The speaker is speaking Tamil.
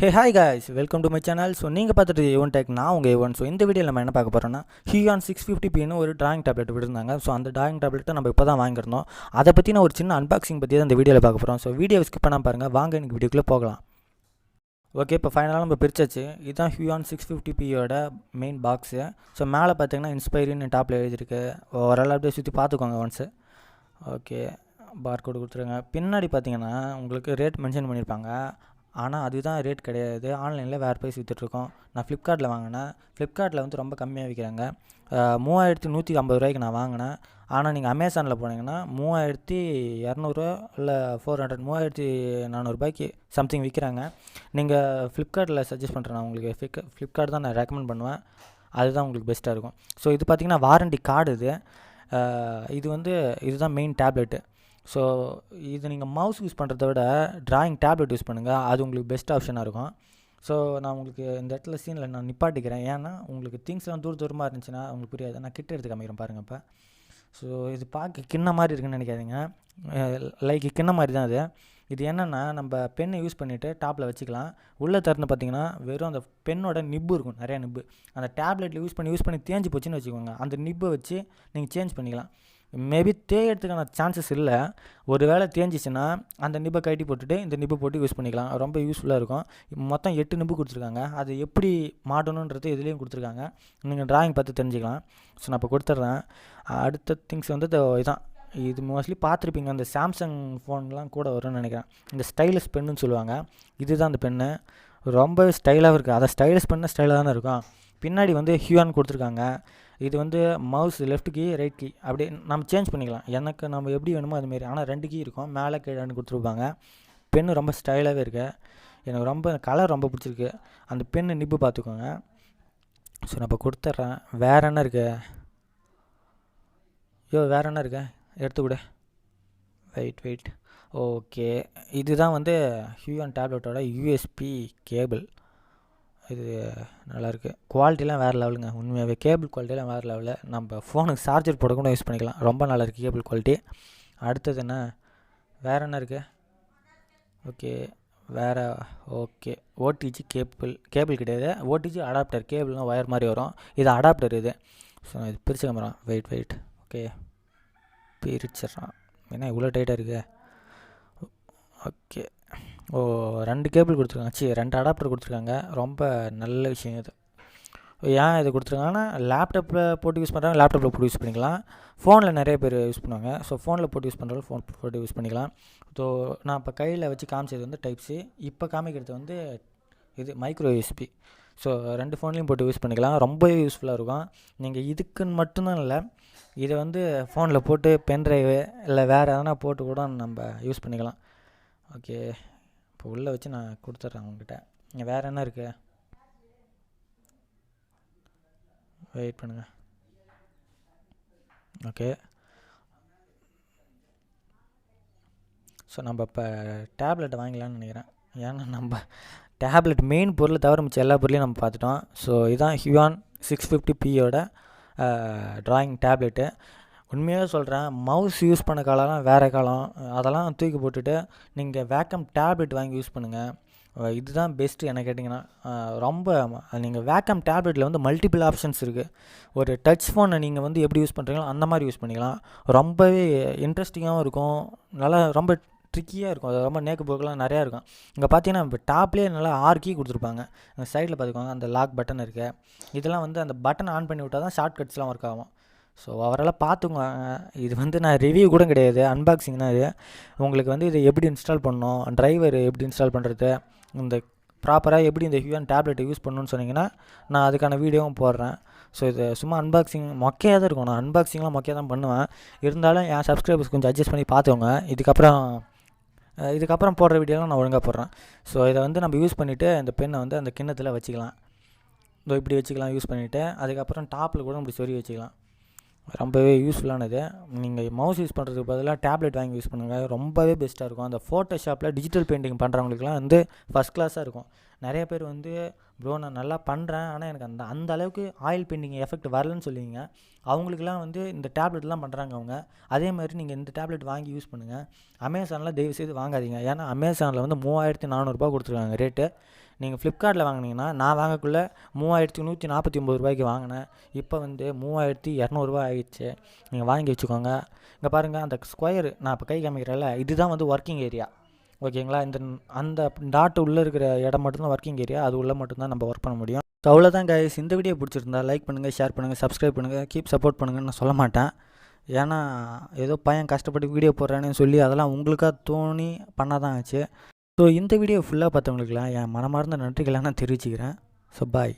Hey hi guys welcome to my channel so நீங்கள் பார்த்துட்டு ஏவன் டேக் நான் உங்கள் ஒன் ஸோ இந்த வீடியோவில் நம்ம என்ன பார்க்க போகிறோம்னா ஹியான் சிக்ஸ் ஃபிஃப்டி பின்னு ஒரு டிராயிங் டேப்லெட் விட்டுருந்தாங்க. ஸோ அந்த டிராயிங் டேப்லெட்டை நம்ம இப்போ தான் வாங்கியிருந்தோம். அதை பற்றி நான் ஒரு சின்ன அன்பாக்சிங் பற்றி தான் இந்த வீடியோவில் பார்க்க போகிறோம் ஸோ வீடியோ ஸ்கிப் பண்ணால் பாருங்கள் வாங்க எனக்கு வீடியோக்குள்ளே போகலாம். ஓகே இப்போ ஃபைனலாக நம்ம பிரிச்சாச்சு. இதுதான் ஹியூஆன் சிக்ஸ் ஃபிஃப்டி பியோட மெயின் பாக்ஸு ஸோ மேலே பார்த்தீங்கன்னா இன்ஸ்பைரின்னு டாப்பில் எழுதியிருக்கு. ஓரளவு அப்படியே சுற்றி பார்த்துக்கோங்க ஒன்ஸு ஓகே பார் கோடு கொடுத்துருங்க. பின்னாடி பார்த்தீங்கன்னா உங்களுக்கு ரேட் மென்ஷன் பண்ணியிருப்பாங்க. ஆனால் அதுதான் ரேட் கிடையாது. ஆன்லைனில் வேறு ப்ரைஸ் விற்றுட்ருக்கோம் நான் ஃப்ளிப்கார்ட்டில் வாங்கினேன். ஃப்ளிப்கார்ட்டில் வந்து ரொம்ப கம்மியாக விற்கிறாங்க மூவாயிரத்தி நூற்றி ஐம்பது ரூபாய்க்கு நான் வாங்கினேன். ஆனால் நீங்கள் அமேசானில் போனீங்கன்னா மூவாயிரத்தி இரநூறுவா இல்லை ஃபோர் ஹண்ட்ரட் மூவாயிரத்தி நானூறுபாய்க்கு சம்திங் விற்கிறாங்க நீங்கள் ஃப்ளிப்கார்ட்டில் சஜஸ்ட் பண்ணுறேன் நான் உங்களுக்கு ஃப்ளிப் ஃப்ளிப்கார்ட் தான் நான் ரெக்கமெண்ட் பண்ணுவேன். அதுதான் உங்களுக்கு பெஸ்ட்டாக இருக்கும். ஸோ இது பார்த்திங்கன்னா வாரண்டி கார்டு இது. இது வந்து இதுதான் மெயின் டேப்லெட்டு ஸோ இது நீங்கள் மவுஸ் யூஸ் பண்ணுறத விட ட்ராயிங் டேப்லெட் யூஸ் பண்ணுங்கள் அது உங்களுக்கு பெஸ்ட் ஆப்ஷனாக இருக்கும். ஸோ நான் உங்களுக்கு இந்த இடத்துல சீனில் நான் நிப்பாட்டிக்கிறேன். ஏன்னா உங்களுக்கு திங்ஸ்லாம் தூர தூரமாக இருந்துச்சுன்னா உங்களுக்கு புரியாது. நான் கிட்ட எடுத்து காமிக்கிறேன் பாருங்கள் இப்போ ஸோ இது பார்க்க கிண்ண மாதிரி இருக்குன்னு நினைக்காதீங்க. லைக் கிண்ண மாதிரி தான் அது. இது என்னென்னா நம்ம பெண்ணை யூஸ் பண்ணிவிட்டு டாப்பில் வச்சுக்கலாம். உள்ளே திறந்து பார்த்தீங்கன்னா வெறும் அந்த பெண்ணோட நிப்பு இருக்கும். நிறையா நிப்பு அந்த டேப்லெட்டில் யூஸ் பண்ணி யூஸ் பண்ணி தேஞ்சு போச்சுன்னு வச்சுக்கோங்க. அந்த நிப்பை வச்சு நீங்கள் சேஞ்ச் பண்ணிக்கலாம். மேபி தேயறதுக்கான சான்சஸ் இல்லை. ஒரு வேளை தேஞ்சிச்சுன்னா அந்த நிப்பை கட்டி போட்டுட்டு இந்த நிப்பு போட்டு யூஸ் பண்ணிக்கலாம். ரொம்ப யூஸ்ஃபுல்லாக இருக்கும். மொத்தம் எட்டு நிப்பு கொடுத்துருக்காங்க. அது எப்படி மாட்டணுன்றது இதுலேயும் கொடுத்துருக்காங்க. நீங்கள் டிராயிங் பார்த்து தெரிஞ்சுக்கலாம். ஸோ நான் இப்போ கொடுத்துட்றேன். அடுத்த திங்ஸ் வந்து இதோ இதான். இது மோஸ்ட்லி பார்த்துருப்பீங்க. அந்த சாம்சங் ஃபோன்லாம் கூட வரும்னு நினைக்கிறேன். இந்த ஸ்டைலஸ் பென்னுன்னு சொல்லுவாங்க. இதுதான் அந்த பென்னு ரொம்ப ஸ்டைலாகவும் இருக்குது அதை ஸ்டைலஸ் பெண்ணு ஸ்டைலாக தானே இருக்கும். பின்னாடி வந்து ஹியூஆன் கொடுத்துருக்காங்க. இது வந்து mouse left key right key அப்படி நம்ம சேஞ்ச் பண்ணிக்கலாம். எனக்கு நம்ம எப்படி வேணுமோ அதுமாரி ஆனால் ரெண்டு கீ இருக்கும். மேலே கீழேன்னு கொடுத்துருப்பாங்க. பென்னு ரொம்ப ஸ்டைலாகவே இருக்கு. எனக்கு ரொம்ப கலர் ரொம்ப பிடிச்சிருக்கு. அந்த பென்னு நிப்பு பார்த்துக்கோங்க ஸோ நான் இப்போ கொடுத்துட்றேன். வேறு என்ன இருக்கு? ஐயோ வேறு என்ன இருக்கு? எடுத்து கொடு வெயிட் வெயிட் ஓகே இதுதான் வந்து ஹியூஎன் டேப்லெட்டோட யூஎஸ்பி கேபிள் இது நல்லாயிருக்கு குவாலிட்டிலாம் வேறு லெவலுங்க உண்மையாகவே கேபிள் குவாலிட்டிலாம் வேறு லெவலில் நம்ம ஃபோனுக்கு சார்ஜர் போட கூட யூஸ் பண்ணிக்கலாம். ரொம்ப நல்லாயிருக்கு கேபிள் குவாலிட்டி அடுத்தது என்ன? வேறு என்ன இருக்குது ஓகே வேறு ஓகே ஓடிஜி கேபிள் கேபிள் கிடையாது. ஓடிஜி அடாப்டர் கேபிள்லாம் ஒயர் மாதிரி வரும். இது அடாப்டர் இது. ஸோ இது பிரிச்சு காமறான் வெயிட் வெயிட் ஓகே பிரிச்சிட்றான். என்ன இவ்வளோ டைட்டாக இருக்குது ஓகே ஓ ரெண்டு கேபிள் கொடுத்துருக்காங்க. சி ரெண்டு அடாப்டர் கொடுத்துருக்காங்க. ரொம்ப நல்ல விஷயம் இது. ஏன் இது கொடுத்துருக்காங்கன்னா லேப்டாப்பில் போட்டு யூஸ் பண்ணுறாங்க லேப்டாப்பில் போட்டு யூஸ் பண்ணிக்கலாம். ஃபோனில் நிறைய பேர் யூஸ் பண்ணுவாங்க. ஸோ ஃபோனில் போட்டு யூஸ் பண்ணுறது ஃபோன் போட்டு யூஸ் பண்ணிக்கலாம். ஸோ நான் இப்போ கையில் வச்சு காமிச்சது வந்து டைப் சி இப்போ காமிக்கிறது வந்து இது மைக்ரோ யூஎஸ்பி ஸோ ரெண்டு ஃபோன்லேயும் போட்டு யூஸ் பண்ணிக்கலாம். ரொம்பவே யூஸ்ஃபுல்லாக இருக்கும். நீங்கள் இதுக்குன்னு மட்டும்தான் இல்லை இதை வந்து ஃபோனில் போட்டு பென்ட்ரைவு இல்லை வேறு எதனா போட்டு கூட நம்ம யூஸ் பண்ணிக்கலாம். ஓகே இப்போ உள்ளே வச்சு நான் கொடுத்துட்றேன் உங்ககிட்ட. இங்கே வேறு என்ன இருக்குது வெயிட் பண்ணுங்கள் ஓகே ஸோ நம்ம இப்போ டேப்லெட் வாங்கிக்கலாம்னு நினைக்கிறேன். ஏன்னா நம்ம டேப்லெட் மெயின் பொருளை தவிர மிச்சம் எல்லா பொருளையும் நம்ம பார்த்துட்டோம். ஸோ இதுதான் ஹியூஆன் சிக்ஸ் ஃபிஃப்டி பியோட ட்ராயிங் டேப்லெட்டு உண்மையாக சொல்கிறேன் மவுஸ் யூஸ் பண்ண காலம்லாம் வேறு காலம். அதெல்லாம் தூக்கி போட்டுட்டு நீங்கள் வேக்கம் டேப்லெட் வாங்கி யூஸ் பண்ணுங்கள் இதுதான் பெஸ்ட்டு என்ன கேட்டிங்கன்னா ரொம்ப நீங்கள் வேக்கம் டேப்லெட்டில் வந்து மல்டிபிள் ஆப்ஷன்ஸ் இருக்குது ஒரு டச் ஃபோனை நீங்கள் வந்து எப்படி யூஸ் பண்ணுறீங்களோ அந்த மாதிரி யூஸ் பண்ணிக்கலாம். ரொம்பவே இன்ட்ரெஸ்டிங்காகவும் இருக்கும். நல்லா ரொம்ப ட்ரிக்கியாக இருக்கும். அது ரொம்ப நேக்கு போக்கெலாம் நிறையா இருக்கும். இங்கே பார்த்தீங்கன்னா இப்போ டாப்லேயே நல்லா ஆர் கீ கொடுத்துருப்பாங்க. அந்த சைடில் பார்த்துக்கோங்க அந்த லாக் பட்டன் இருக்குது இதெல்லாம் வந்து அந்த பட்டன் ஆன் பண்ணி விட்டால் தான் ஷார்ட் கட்ஸ்லாம் ஒர்க் ஆகும். ஸோ அவரெல்லாம் பார்த்துங்க. இது வந்து நான் ரிவ்யூ கூட கிடையாது. அன்பாக்சிங் தான் இது. உங்களுக்கு வந்து இதை எப்படி இன்ஸ்டால் பண்ணணும்? டிரைவர் எப்படி இன்ஸ்டால் பண்ணுறது இந்த ப்ராப்பராக எப்படி இந்த ஹியூஆன் டேப்லெட்டை யூஸ் பண்ணணும்னு சொன்னீங்கன்னா நான் அதுக்கான வீடியோவும் போடுறேன். ஸோ இது சும்மா அன்பாக்சிங் மொக்கையாக தான் இருக்கும் நான் அன்பாக்சிங்லாம் மொக்கையாக தான் பண்ணுவேன். இருந்தாலும் என் சப்ஸ்கிரைபர்ஸ் கொஞ்சம் அட்ஜஸ்ட் பண்ணி பார்த்துக்கோங்க. இதுக்கப்புறம் இதுக்கப்புறம் போடுற வீடியோலாம் நான் ஒழுங்காக போடுறேன். ஸோ இதை வந்து நம்ம யூஸ் பண்ணிவிட்டு இந்த பெண்ணை வந்து அந்த கிண்ணத்தில் வச்சுக்கலாம். இதோ இப்படி வச்சுக்கலாம் யூஸ் பண்ணிவிட்டு அதுக்கப்புறம் டாப்பில் கூட இப்படி சொறி வச்சுக்கலாம். ரொம்பவே யூஸ்ஃபுல்லானது நீங்கள் மவுஸ் யூஸ் பண்ணுறதுக்கு பதிலாக டேப்லெட் வாங்கி யூஸ் பண்ணுங்கள் ரொம்பவே பெஸ்ட்டாக இருக்கும். அந்த ஃபோட்டோஷாப்பில் டிஜிட்டல் பெயிண்டிங் பண்ணுறவங்களுக்குலாம் வந்து ஃபஸ்ட் கிளாஸாக இருக்கும். நிறைய பேர் வந்து ப்ரோ நான் நல்லா பண்ணுறேன் ஆனால் எனக்கு அந்த அந்த அளவுக்கு ஆயில் பெயிண்டிங் எஃபெக்ட் வரலன்னு சொல்லுவீங்க. அவங்களுக்குலாம் வந்து இந்த டேப்லெட்லாம் பண்ணுறாங்க அவங்க. அதே மாதிரி நீங்கள் இந்த டேப்லெட் வாங்கி யூஸ் பண்ணுங்கள் அமேசானில் தயவு செய்து வாங்காதீங்க. ஏன்னா அமேசானில் வந்து மூவாயிரத்தி நானூறுரூபா கொடுத்துருக்காங்க ரேட்டு நீங்கள் ஃப்ளிப்கார்ட்டில் வாங்கினீங்கன்னா நான் வாங்கக்குள்ளே மூவாயிரத்தி நூற்றி நாற்பத்தி ஒம்பது ரூபாய்க்கு வாங்கினேன். இப்போ வந்து மூவாயிரத்தி இரநூறுவா ஆயிடுச்சு. நீங்கள் வாங்கி வச்சுக்கோங்க. இங்கே பாருங்கள் அந்த ஸ்கொயர் நான் இப்போ கை காமிக்கிறேன்ல இதுதான் வந்து ஒர்க்கிங் ஏரியா ஓகேங்களா இந்த அந்த டாட் உள்ளே இருக்கிற இடம் மட்டும்தான் ஒர்க்கிங் ஏரியா அது உள்ளே மட்டும்தான் நம்ம ஒர்க் பண்ண முடியும். ஸோ அவ்வளோதான் கைஸ் இந்த வீடியோ பிடிச்சிருந்தா லைக் பண்ணுங்கள் ஷேர் பண்ணுங்கள் சப்ஸ்கிரைப் பண்ணுங்கள் கீப் சப்போர்ட் பண்ணுங்கன்னு நான் சொல்ல மாட்டேன். ஏன்னா ஏதோ பையன் கஷ்டப்பட்டு வீடியோ போடுறானேன்னு சொல்லி அதெல்லாம் உங்களுக்காக தோணி பண்ணாதான் ஆச்சு. ஸோ இந்த வீடியோ ஃபுல்லாக பார்த்தவங்களுக்குலாம் என் மனமார்ந்த நன்றிகளை நான் தெரிவிச்சுக்கிறேன். So bye